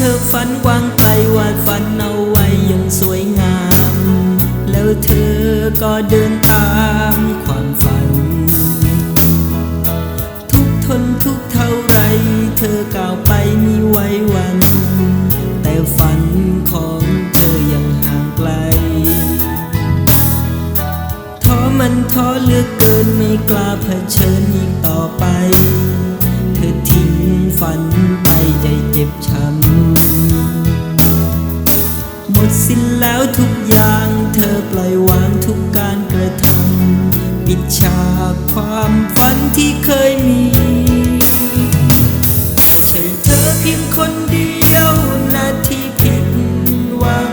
ธอฝันวางไกลวาดฝันเอาไว้อยังสวยงาม แล้วเธอก็เดินตามความฝัน ทุกทนทุกเท่าไร เธอก้าวไปมีไว้วัน แต่ฝันของเธอยังห่างไกลท้อมันท้อเหลือเกินไม่กล้าเผชิญอีกต่อไป เธอทิ้งฝันไปใจเจ็บช้ำ แล้วทุกอย่างเธอปล่อยวางทุกการกระทำปิดฉากความฝันที่เคยมี ใช่เธอเพียงคนเดียวนาที่ผิดหวัง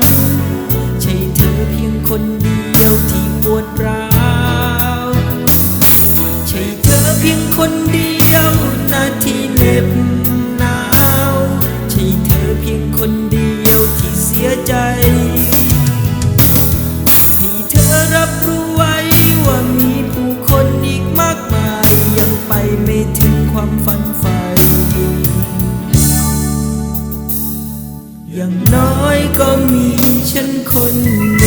ใช่เธอเพียงคนเดียวที่ปวดร้าวใช่เธอเพียงคนเดียวนาที่ ความฝันใฝ่อย่างน้อยก็มีฉันคนหนึ่ง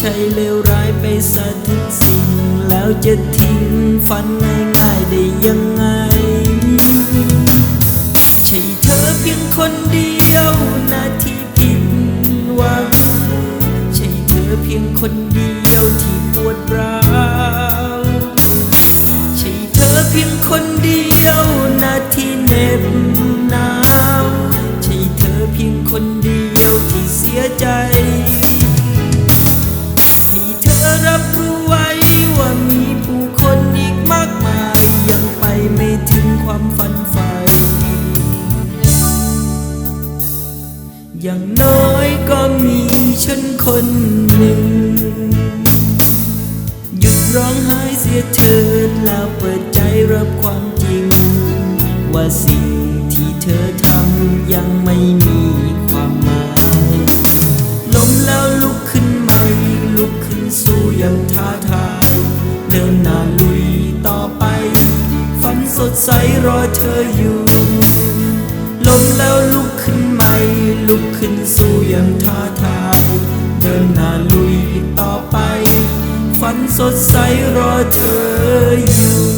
ใช่เลวร้ายไปซะทุกสิ่ง แล้วจะทิ้งฝันง่ายๆได้ยังไง ใช่เธอเพียงคนเดียวนาที่ผิดหวังใช่เธอเพียงคนเดียวที่ปวดร้าวใช่เธอเพียงคนเดียวนาที่เหน็บหนาวใช่เธอเพียงคนเดียวที่เสียใจ อย่างน้อยก็มีฉันคนหนึ่ง หยุดร้องไห้เสียเถิดแล้วเปิดใจรับความจริง ว่าสิ่งที่เธอทำยังไม่มีความหมายล้มแล้วลุกขึ้นใหม่ ลุกขึ้นสู้อยังท้าทาย เดินหน้าลุยต่อไป ฝันสดใสรอเธออยู่ล้มแล้วลุกขึ้น ลุกขึ้นสู้อย่างท้าทาย เดินหน้าลุยต่อไป ฝันสดใสรอเธออยู่